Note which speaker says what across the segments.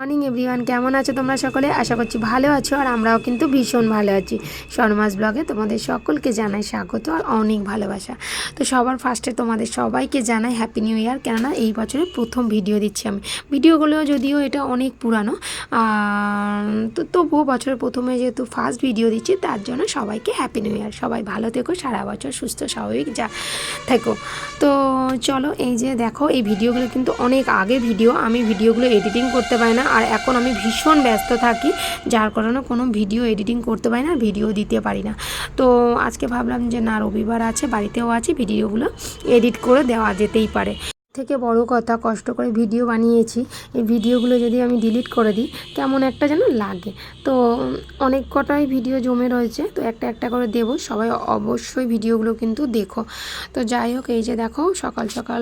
Speaker 1: Morning everyone কেমন আছো তোমরা সকলে? আশা করছি ভালো আছো, আর আমরাও কিন্তু ভীষণ ভালো আছি। শর্মাস ব্লগে তোমাদের সকলকে জানাই স্বাগত আর অনেক ভালোবাসা। তো সবার ফার্স্টে তোমাদের সবাইকে জানাই হ্যাপি নিউ ইয়ার কেননা এই বছরের প্রথম ভিডিও দিচ্ছি আমি। ভিডিওগুলো যদিও এটা অনেক পুরানো তো তবুও বছরের প্রথমে যেহেতু ফার্স্ট ভিডিও দিচ্ছি, তার জন্য সবাইকে হ্যাপি নিউ ইয়ার সবাই ভালো থেকো, সারা বছর সুস্থ, স্বাভাবিক যা থেকো। তো চলো, এই যে দেখো, এই ভিডিওগুলো কিন্তু অনেক আগে ভিডিও আমি ভিডিওগুলো এডিটিং করতে পারি না। আর এখন আমি ভীষণ ব্যস্ত থাকি, যার কারণে কোনো ভিডিও এডিটিং করতে পারি না, ভিডিও দিতে পারি না। তো আজকে ভাবলাম যে না, রবিবার আছে, বাড়িতেও আছে, ভিডিওগুলো এডিট করে দেওয়া যেতেই পারে। থেকে বড় কথা কষ্ট করে ভিডিও বানিয়েছি। এই ভিডিওগুলো যদি আমি ডিলিট করে দিই কেমন একটা যেন লাগে। তো অনেক কটাই ভিডিও জমে রয়েছে তো একটা একটা করে দেবো। সবাই অবশ্যই ভিডিওগুলো কিন্তু দেখো। তো যাই হোক এই যে দেখো সকাল সকাল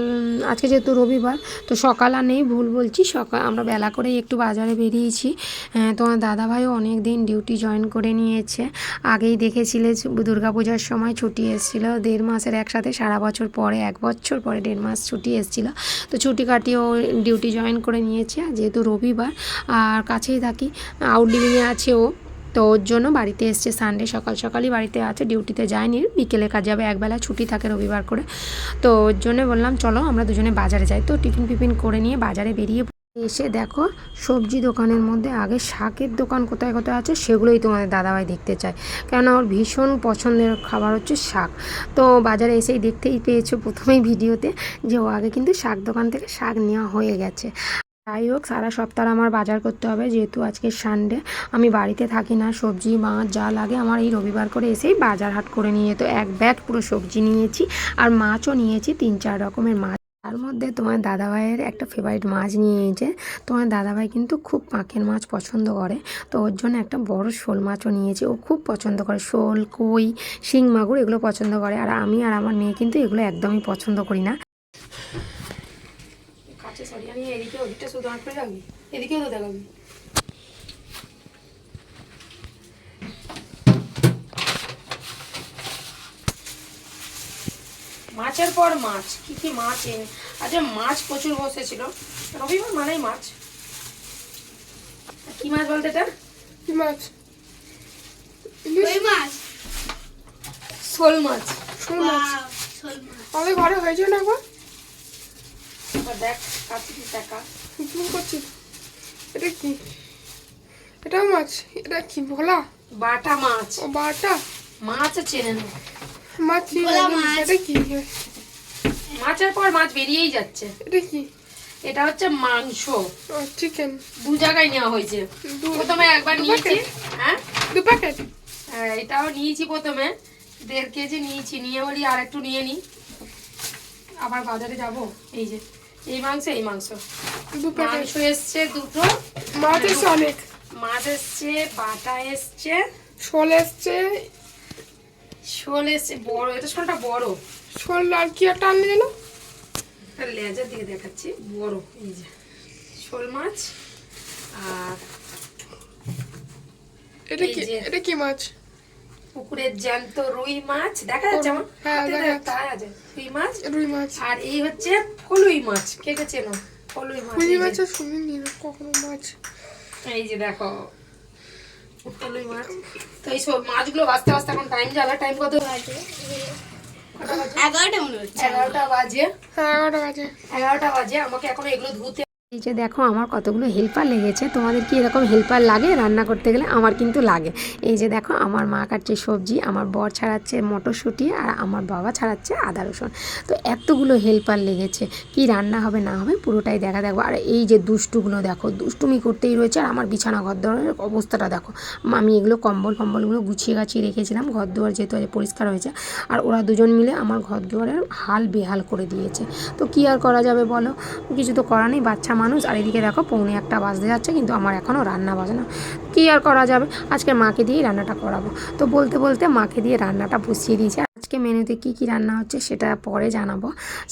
Speaker 1: আজকে যেহেতু রবিবার তো সকাল আর নেই ভুল বলছি সকাল আমরা বেলা করেই একটু বাজারে বেরিয়েছি। আহ, তোমার দাদাভাইও অনেক দিন ডিউটি জয়েন করে নিয়েছে। আগেই দেখেছিলে দুর্গাপূজার সময় ছুটি এসেছিল দেড় মাসের একসাথে সারা বছর পরে এক বছর পরে দেড় মাস ছুটি এসেছিল। তো ছুটি কাটিয়ে ও ডিউটি জয়েন করে নিয়েছে। যেহেতু রবিবার, আর কাছেই থাকি আউটলিভিংয়ে আছে ও। তো ওর জন্য বাড়িতে এসছে সানডে সকাল সকালই বাড়িতে আছে ডিউটিতে যায়নি। বিকেলে কাজ যাবে, একবেলা ছুটি থাকে রবিবার করে। তো ওর জন্য বললাম, চলো আমরা দুজনে বাজারে যাই। তো টিফিন ফিফিন করে নিয়ে বাজারে বেরিয়ে এসে দেখো, সবজি দোকানের মধ্যে আগে শাকের দোকান কোথায় কোথায় আছে সেগুলোই তোমাদের দাদাভাই দেখতে চায়। কেন ওর ভীষণ পছন্দের খাবার হচ্ছে শাক। তো বাজারে এসেই দেখতেই পেয়েছ প্রথমেই ভিডিওতে যে ও আগে কিন্তু শাক দোকান থেকে শাক নেওয়া হয়ে গেছে। যাই হোক, সারা সপ্তাহ আমার বাজার করতে হবে। যেহেতু আজকে সানডে আমি বাড়িতে থাকি না, সবজি, মাছ যা লাগে আমার এই রবিবার করে এসেই বাজার হাট করে নিয়ে তো এক ব্যাগ পুরো সবজি নিয়েছি আর মাছও নিয়েছি, তিন চার রকমের মাছ। তার মধ্যে তোমার দাদাভাইয়ের একটা ফেভারিট মাছ নিয়েছে তোমার দাদাভাই কিন্তু খুব পাঁকের মাছ পছন্দ করে। তো ওর জন্য একটা বড় শোল মাছও নিয়েছে। ও খুব পছন্দ করে। শোল, কই, শিং মাগুর এগুলো পছন্দ করে। আর আমি আর আমার মেয়ে কিন্তু এগুলো একদমই পছন্দ করি না। নিয়ে এদিকেও তো দেখাবি। মাছের পর মাছ কি কি মাছ এনে আচ্ছা মাছ প্রচুর বসেছিল। রবিবার মানেই মাছ। কি মাছ বলতে এটা?
Speaker 2: কি মাছ?
Speaker 3: মাছ।
Speaker 1: শোল মাছ।
Speaker 2: শোল মাছ। আমাদের ঘরে হয়েছে না একবার
Speaker 1: এবার দেখ কাছে টাকা।
Speaker 2: জুম করছি। এটা কি? এটা মাছ? এটা কি ভোলা?
Speaker 1: বাটা মাছ।
Speaker 2: ও বাটা?
Speaker 1: মাছ চেনে না।
Speaker 2: মাছ। এটা কি?
Speaker 1: মাছের পর মাছ বেরিয়েই যাচ্ছে।
Speaker 2: এটা কি?
Speaker 1: এটা হচ্ছে মাংস।
Speaker 2: চিকেন
Speaker 1: দু জায়গায় নেওয়া হয়েছে। প্রথমে একবার নিয়েছি। হ্যাঁ?
Speaker 2: দু প্যাকেট
Speaker 1: হ্যাঁ, এটাও নিয়েছি প্রথমে। দেড় কেজি নিয়েছি। নিয়ে বলি আর একটু নিয়ে নিই আবার বাজারে যাব? এই যে এই মাংস এই মাংস। মাংস এসছে দুটো।
Speaker 2: মাছ এসছে অনেক।
Speaker 1: মাছ এসছে বাটা এসছে।
Speaker 2: শোল এসছে
Speaker 1: শোল এসছে বড় এটা শোলটা বড়।
Speaker 2: শোল আর কি একটা আনলে যেন?
Speaker 1: একটা লেজার দিকে দেখাচ্ছি বড় এই যে। শোল মাছ আর
Speaker 2: এটা কি এটা কি মাছ?
Speaker 1: পুকুরের জ্যান্ত রুই মাছ দেখা যাচ্ছে আমার
Speaker 2: হ্যাঁ,
Speaker 1: রুই মাছ।
Speaker 2: রুই মাছ।
Speaker 1: আর এই হচ্ছে কলুই মাছ কে কে চেনো? কলুই মাছ যে।
Speaker 2: মাছ শুনিনি কখনো মাছ।
Speaker 1: এই যে দেখো কলুই মাছ তো এই সব মাছগুলো বাঁচতে বাঁচতে এখন টাইম যাবে। টাইম কত? বাজে
Speaker 3: এগারোটা মনে হচ্ছে।
Speaker 1: এগারোটা বাজে।
Speaker 2: হ্যাঁ এগারোটা বাজে।
Speaker 1: এগারোটা বাজে। আমাকে এখন এগুলো ধুতে এই যে দেখো, আমার কতগুলো হেল্পার লেগেছে। তোমাদের কি এরকম হেল্পার লাগে? রান্না করতে গেলে আমার কিন্তু লাগে। এই যে দেখো, আমার মা কাটছে সবজি, আমার বর ছাড়াচ্ছে মটরশুঁটি, আর আমার বাবা ছাড়াচ্ছে আদা রসুন। তো এতগুলো হেল্পার লেগেছে। কি রান্না হবে, না হবে পুরোটাই দেখা দেখো। আর এই যে দুষ্টুগুলো দেখো, দুষ্টুমি করতেই রয়েছে। আর আমার বিছানা ঘর দোয়ারের অবস্থাটা দেখো। আমি এগুলো কম্বল ফম্বলগুলো গুছিয়ে গাছিয়ে রেখেছিলাম। ঘর দুয়ার যেহেতু পরিষ্কার হয়েছে। আর ওরা দুজন মিলে আমার ঘর দুয়ারের হাল বেহাল করে দিয়েছে। তো কি আর করা যাবে বলো? কিছু তো করা নেই। বাচ্চা মানুষ। আর এদিকে দেখো, পৌনে একটা বাজতে যাচ্ছে, কিন্তু আমার এখনও রান্না বাজে না। কী আর করা যাবে? আজকে মাকে দিয়েই রান্নাটা করাবো। তো বলতে বলতে মাকে দিয়ে রান্নাটা বসিয়ে দিয়েছি। আজকে মেনুতে কী কী রান্না হচ্ছে সেটা পরে জানাব,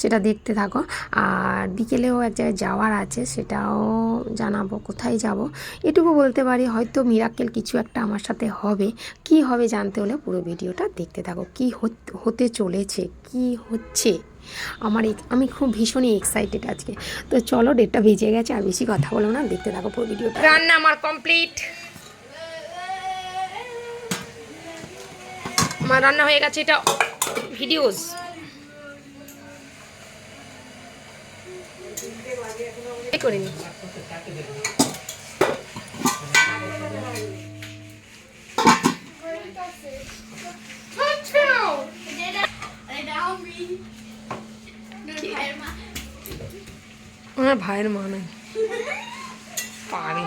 Speaker 1: সেটা দেখতে থাকো। আর বিকেলেও এক জায়গায় যাওয়ার আছে, সেটাও জানাব কোথায় যাব। এটুকু বলতে পারি, হয়তো মিরাক্কেল কিছু একটা আমার সাথে হবে। কি হবে জানতে হলে পুরো ভিডিওটা দেখতে থাকো। কি হতে চলেছে, কি হচ্ছে?
Speaker 2: আমার আমি খুব ভীষণই এক্সাইটেড আজকে। তো চলো ডেটটা বেজে গেছে, আর বেশি কথা বলো না, দেখতে থাকো পুরো ভিডিওটা।
Speaker 1: রান্না আমার কমপ্লিট আমার রান্না হয়ে গেছে এটা ভিডিওস আমার ভাইয়ের মা নাই। পারে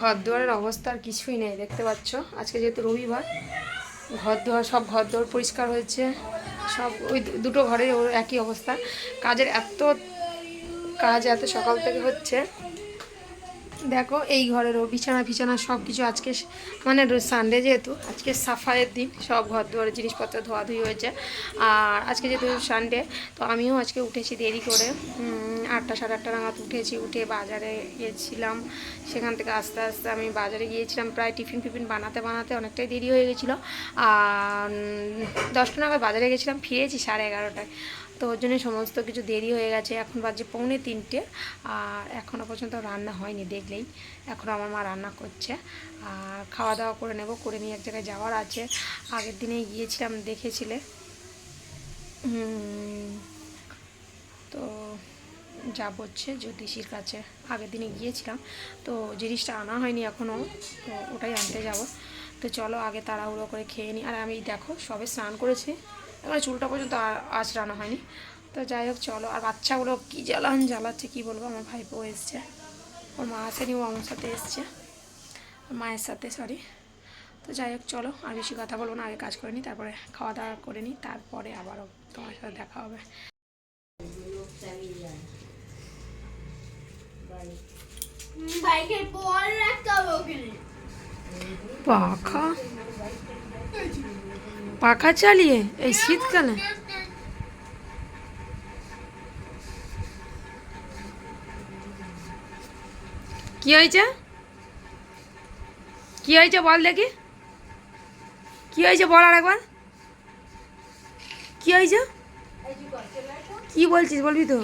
Speaker 1: ঘর দুয়ারের অবস্থা আর কিছুই নেই, দেখতে পাচ্ছ। আজকে যেহেতু রবিবার ঘর দুয়ার সব ঘর দুয়ার পরিষ্কার হয়েছে। সব ওই দুটো ঘরের একই অবস্থা। কাজের এত, কাজ এত সকাল থেকে হচ্ছে। দেখো, এই ঘরেরও বিছানা ফিছানা সব কিছু আজকে মানে সানডে যেহেতু, আজকে সাফাইয়ের দিন, সব ঘর দুয়ারের জিনিসপত্র ধোয়াধুয়ি হয়েছে। আর আজকে যেহেতু সানডে তো আমিও আজকে উঠেছি দেরি করে। আটটা, সাড়ে আটটা নাগাদ উঠেছি, উঠে বাজারে গিয়েছিলাম সেখান থেকে আস্তে আস্তে আমি বাজারে গিয়েছিলাম। প্রায় টিফিন ফিফিন বানাতে বানাতে অনেকটাই দেরি হয়ে গেছিল। আর দশটা নাগাদ বাজারে গেছিলাম, ফিরেছি সাড়ে এগারোটায়। তো ওর জন্য সমস্ত কিছু দেরি হয়ে গেছে। এখন বাজে পৌনে তিনটে। আর এখনও পর্যন্ত রান্না হয়নি দেখলেই। এখন আমার মা রান্না করছে। আর খাওয়া দাওয়া করে নেব। করে নিয়ে এক জায়গায় যাওয়ার আছে। আগের দিনে গিয়েছিলাম, দেখেছিলে। তো যাব হচ্ছে জ্যোতিষীর কাছে। আগের দিনে গিয়েছিলাম। তো জিনিসটা আনা হয়নি এখনও তো ওটাই আনতে যাব। তো চলো আগে তাড়াহুড়ো করে খেয়ে নিই আর আমি দেখো সবে স্নান করেছি। এবার চুলটা পর্যন্ত আঁচড়ানো হয়নি। তো যাই হোক চলো। আর বাচ্চাগুলো কী জ্বালান জ্বালাচ্ছে কী বলব? আমার ভাইপো এসছে। ওর মা আসেনি ও আমার সাথে এসছে। মায়ের সাথে সরি তো যাই হোক চলো। আর বেশি কথা বলব না আগে কাজ করে নিই তারপরে খাওয়া দাওয়া করে নিই তারপরে আবারও তোমার সাথে দেখা হবে। পাখা। পাখা চালিয়ে এই শীতকালে। কি হয়েছে? কি হয়েছে বল দেখি। কি হয়েছে বল আর একবার কি হয়েছে? কি বলছিস বলবি তো?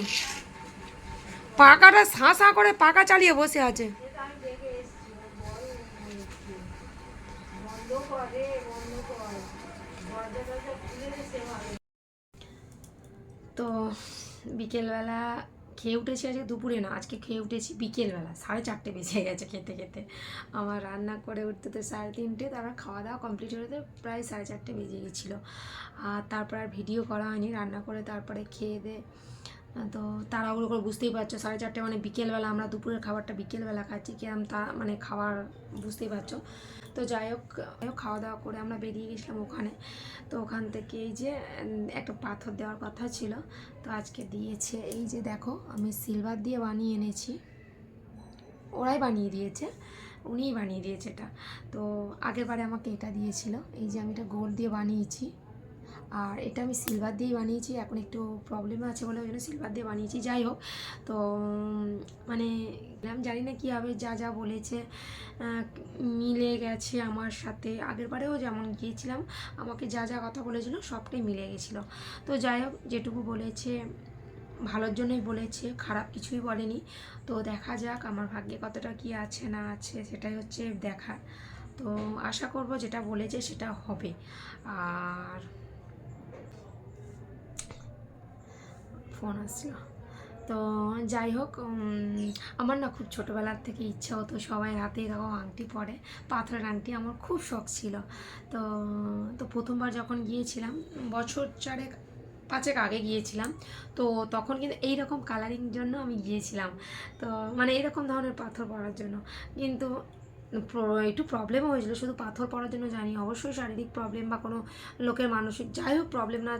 Speaker 1: পাকাটা সাঁ করে পাকা চালিয়ে বসে আছে। তো বিকেলবেলা খেয়ে উঠেছি আজকে দুপুরে না, আজকে খেয়ে উঠেছি বিকেলবেলা, সাড়ে চারটে বেজে গেছে খেতে খেতে। আমার রান্না করে উঠতে তো সাড়ে তিনটে, তারপর খাওয়া দাওয়া কমপ্লিট হতে প্রায় সাড়ে চারটে বেজে গেছিল। আর তারপর আর ভিডিও করা হয়নি, রান্না করে তারপরে খেয়ে দে। তো তাড়াহুড়ো করে বুঝতেই পারছ, সাড়ে চারটে মানে বিকেলবেলা আমরা দুপুরের খাবারটা বিকেলবেলা খাচ্ছি, কিরম তা মানে খাবার বুঝতেই পারছ। তো যাই হোক খাওয়া দাওয়া করে আমরা বেরিয়ে গেছিলাম ওখানে। তো ওখান থেকে এই যে, একটা পাথর দেওয়ার কথা ছিল, তো আজকে দিয়েছে। এই যে দেখো, আমি সিলভার দিয়ে বানিয়ে এনেছি। ওরাই বানিয়ে দিয়েছে, উনিই বানিয়ে দিয়েছে এটা। তো আগেরবারে আমাকে এটা দিয়েছিল। এই যে আমি এটা গোল দিয়ে বানিয়েছি। আর এটা আমি সিলভার দিয়েই বানিয়েছি, এখন একটু প্রবলেম আছে বলে ওই জন্য সিলভার দিয়ে বানিয়েছি। যাই হোক, তো মানে আমি জানি না কী হবে, যা যা বলেছে মিলে গেছে আমার সাথে। আগের বারেও যেমন গিয়েছিলাম, আমাকে যা যা কথা বলেছিল সবটাই মিলে গেছিল। তো যাই হোক, যেটুকু বলেছে, ভালোর জন্যই বলেছে, খারাপ কিছুই বলেনি। তো দেখা যাক, আমার ভাগ্যে কতটা কি আছে, না আছে, সেটাই হচ্ছে দেখা। তো আশা করব যেটা বলেছে সেটা হবে। আর ফোন আসলো। তো যাই হোক আমার না খুব ছোটোবেলার থেকে ইচ্ছা হতো সবাই হাতে এরকম আংটি পরে। পাথরের আংটি আমার খুব শখ ছিল। তো তো প্রথমবার যখন গিয়েছিলাম, বছর চারেক, পাঁচেক আগে গিয়েছিলাম, তো তখন কিন্তু এই রকম কালারিং জন্য আমি গিয়েছিলাম। তো মানে এরকম ধরনের পাথর পরার জন্য। কিন্তু একটু প্রবলেমও হয়েছিল। শুধু পাথর পড়ার জন্য জানি, অবশ্যই শারীরিক প্রবলেম বা কোনো লোকের মানসিক, যাই হোক প্রবলেম না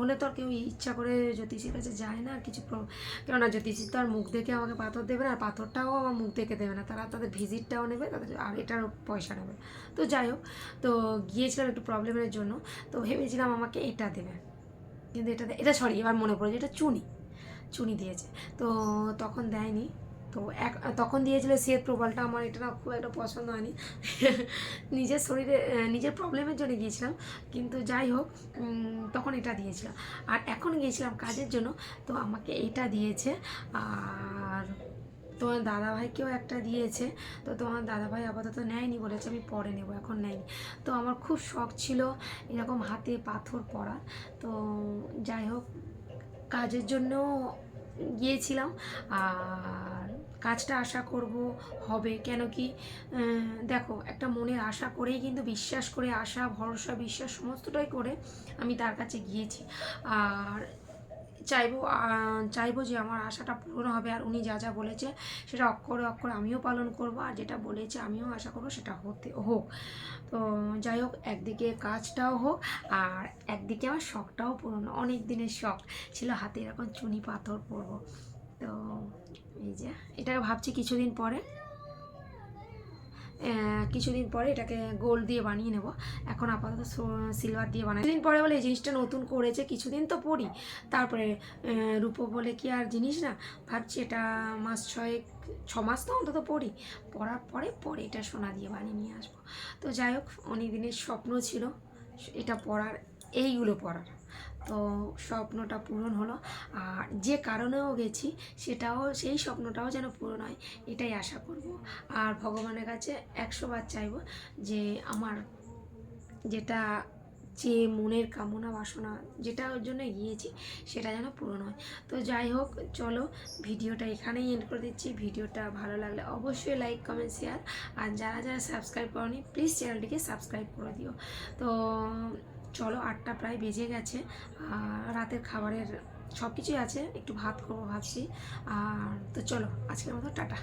Speaker 1: হলে তো আর কেউ ইচ্ছা করে জ্যোতিষীর কাছে যায় না, আর কিছু কেননা জ্যোতিষী তো আর মুখ দেখে আমাকে পাথর দেবে না, আর পাথরটাও আমার মুখ দেখে দেবে না। তারা তাদের ভিজিটটাও নেবে, তাদের, আর এটারও পয়সা নেবে। তো যাই হোক, তো গিয়েছিলাম একটু প্রবলেমের জন্য, তো ভেবেছিলাম আমাকে এটা দেবে। কিন্তু এটা এটা সরি এবার মনে পড়েছে এটা চুনি চুনি দিয়েছে। তো তখন দেয়নি। তো এক, তখন দিয়েছিল শ্বেত প্রবালটা, আমার এটা না খুব একটা পছন্দ হয়নি। নিজের শরীরে নিজের প্রবলেমের জন্য গিয়েছিলাম, কিন্তু যাই হোক তখন এটা দিয়েছিলাম। আর এখন গিয়েছিলাম কাজের জন্য, তো আমাকে এইটা দিয়েছে, আর তোমার দাদাভাইকেও একটা দিয়েছে, তো তোমার দাদাভাই আপাতত নেয়নি বলেছে, আমি পরে নেব, এখন নেয়নি। তো আমার খুব শখ ছিল এরকম হাতে পাথর পরা, তো যাই হোক, কাজের জন্য গিয়েছিলাম, আর কাজটা আশা করব হবে। কেন কি দেখো, একটা মনের আশা করেই কিন্তু বিশ্বাস করে আশা, ভরসা, বিশ্বাস সমস্তটাই করে আমি তার কাছে গিয়েছি। আর চাইব চাইব যে আমার আশাটা পূরণ হবে। আর উনি যা যা বলেছে সেটা অক্ষরে অক্ষরে আমিও পালন করব। আর যেটা বলেছে আমিও আশা করব সেটা হতে হোক। তো যাই হোক, একদিকে কাজটাও হোক আর একদিকে আমার শখটাও পূরণ। অনেক দিনের শখ ছিল হাতে এরকম চুনি পাথর পরবো। তো, এই যে এটা ভাবছি কিছুদিন পরে কিছুদিন পরে এটাকে গোল্ড দিয়ে বানিয়ে নেব। এখন আপাতত সিলভার দিয়ে বানাই। কিছুদিন পরে বলে এই জিনিসটা নতুন করেছে, কিছুদিন তো পরি তারপরে রূপো বলে কি আর জিনিস না, ভাবছি এটা মাস ছয়েক, ছ মাস তো অন্তত পড়ি পড়ার পরে পরে এটা সোনা দিয়ে বানিয়ে নিয়ে আসব। তো যাই হোক অনেক দিনের স্বপ্ন ছিল, এটা পড়ার এইগুলো পড়ার। তো স্বপ্নটা পূরণ হলো। আর যে কারণেও গেছি, সেটাও, সেই স্বপ্নটাও যেন পূরণ হয়, এটাই আশা করব। আর ভগবানের কাছে একশো বার চাইব যে আমার যেটা, যে মনের কামনা, বাসনা, যেটা ওর জন্য গিয়েছি, সেটা যেন পূরণ হয়। তো যাই হোক, চলো, ভিডিওটা এখানেই এন্ড করে দিচ্ছি। ভিডিওটা ভালো লাগলে অবশ্যই লাইক কমেন্ট শেয়ার আর যারা যারা সাবস্ক্রাইব করনি প্লিজ চ্যানেলটিকে সাবস্ক্রাইব করে দিও। তো চলো আটটা প্রায় বেজে গেছে রাতের খাবারের সব কিছুই আছে, একটু ভাত করব ভাবছি, আর তো চলো, আজকের মতো টাটা।